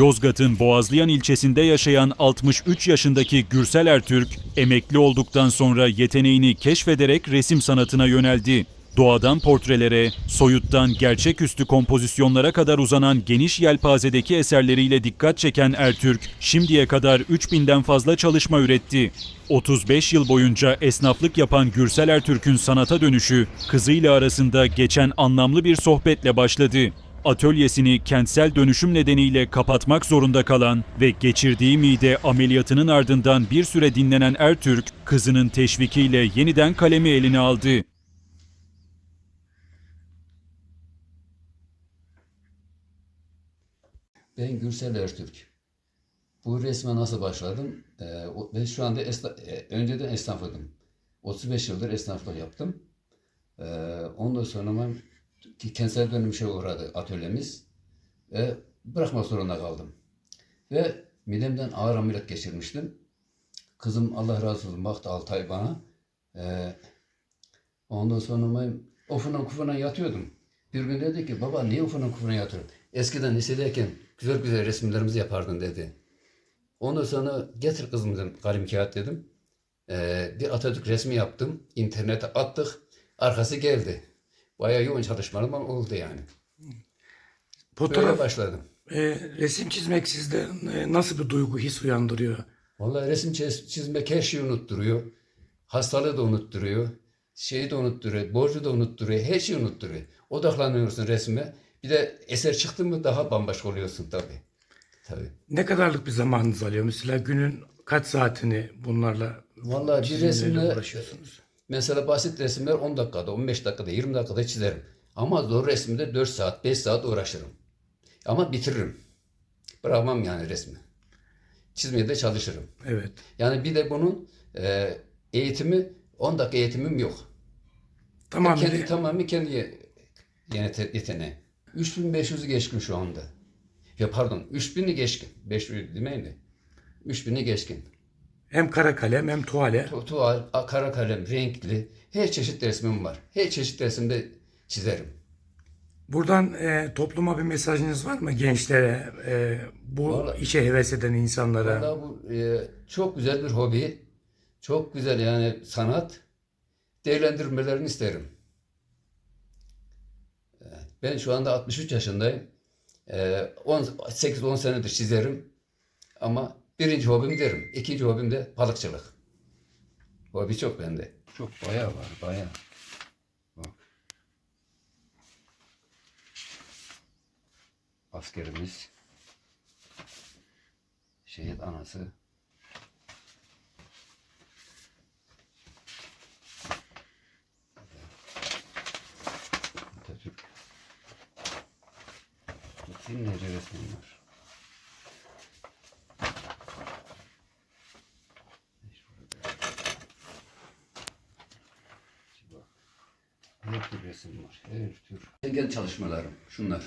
Yozgat'ın Boğazlayan ilçesinde yaşayan 63 yaşındaki Gürsel Ertürk, emekli olduktan sonra yeteneğini keşfederek resim sanatına yöneldi. Doğadan portrelere, soyuttan gerçeküstü kompozisyonlara kadar uzanan geniş yelpazedeki eserleriyle dikkat çeken Ertürk, şimdiye kadar 3000'den fazla çalışma üretti. 35 yıl boyunca esnaflık yapan Gürsel Ertürk'ün sanata dönüşü, kızıyla arasında geçen anlamlı bir sohbetle başladı. Atölyesini kentsel dönüşüm nedeniyle kapatmak zorunda kalan ve geçirdiği mide ameliyatının ardından bir süre dinlenen Ertürk, kızının teşvikiyle yeniden kalemi eline aldı. Ben Gürsel Ertürk. Bu resme nasıl başladım? Ee, ben şu anda esna, e, önceden esnafıydım. 35 yıldır esnaflık yaptım. Ee, ondan sonra kentsel dönüşe uğradı atölyemiz. Ve bırakmak zorunda kaldım. Ve midemden ağır ameliyat geçirmiştim. Kızım Allah razı olsun baktı 6 ay bana. Ee, ondan sonra ofuna kufuna yatıyordum. Bir gün dedi ki baba niye ofuna kufuna yatıyorsun? Eskiden lisedeyken güzel güzel resimlerimizi yapardın dedi. Ondan sonra getir kızım dedim kalem kağıt dedim. Ee, bir Atatürk resmi yaptım. İnternete attık. Arkası geldi. Bayağı yoğun çalışmalarım oldu yani. Böyle Fotoğraf, başladım. e, resim çizmek sizde e, nasıl bir duygu, his uyandırıyor? Vallahi resim çiz- çizmek her şeyi unutturuyor. Hastalığı da unutturuyor. Şeyi de unutturuyor. Borcu da unutturuyor. Her şeyi unutturuyor. Odaklanıyorsun resme. Bir de eser çıktı mı daha bambaşka oluyorsun tabii. Tabii. Ne kadarlık bir zamanınız alıyor? Mesela günün kaç saatini bunlarla Vallahi bir resimle uğraşıyorsunuz? Mesela basit resimler 10 dakikada, 15 dakikada, 20 dakikada çizerim. Ama zor resimde 4 saat, 5 saat uğraşırım. Ama bitiririm. Bırakmam yani resmi. Çizmeye de çalışırım. Evet. Yani bir de bunun e, eğitimi 10 dakika eğitimim yok. Tamam. kendi tamamen kendi ye- yete- yeteneği. 3500'ü geçkin şu anda. Ya pardon 3000'i geçkin. 500 demeyin de. 3000'i geçkin. Hem kara kalem hem tuvale. Tu- Tuval, a- kara kalem, renkli. Her çeşit resmim var. Her çeşit resimde çizerim. Buradan e, topluma bir mesajınız var mı gençlere, e, bu Vallahi- işe heves eden insanlara? Vallahi bu e, çok güzel bir hobi. Çok güzel yani sanat. Değerlendirmelerini isterim. E, Ben şu anda 63 yaşındayım. E, 8-10 senedir çizerim. Ama birinci hobim derim. İkinci hobim de balıkçılık. Hobi çok bende. Çok bayağı var, bayağı. Bak. Askerimiz. Şehit anası. Atatürk. Binlerce resmim var. Her tür resim var. Her tür. Engel çalışmalarım. Şunlar.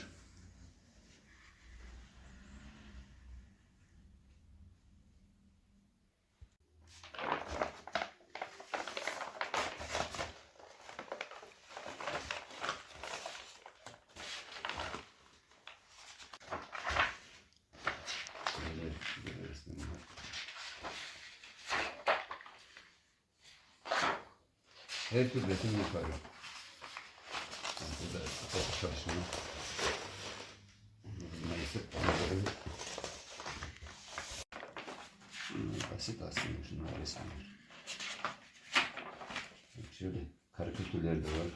Her tür resim yaparım. Yani Burada fotoğraf çalışma. Neyse. bunları- Bunlar basit aslında şunlar resimler. Şöyle karikatürler de var.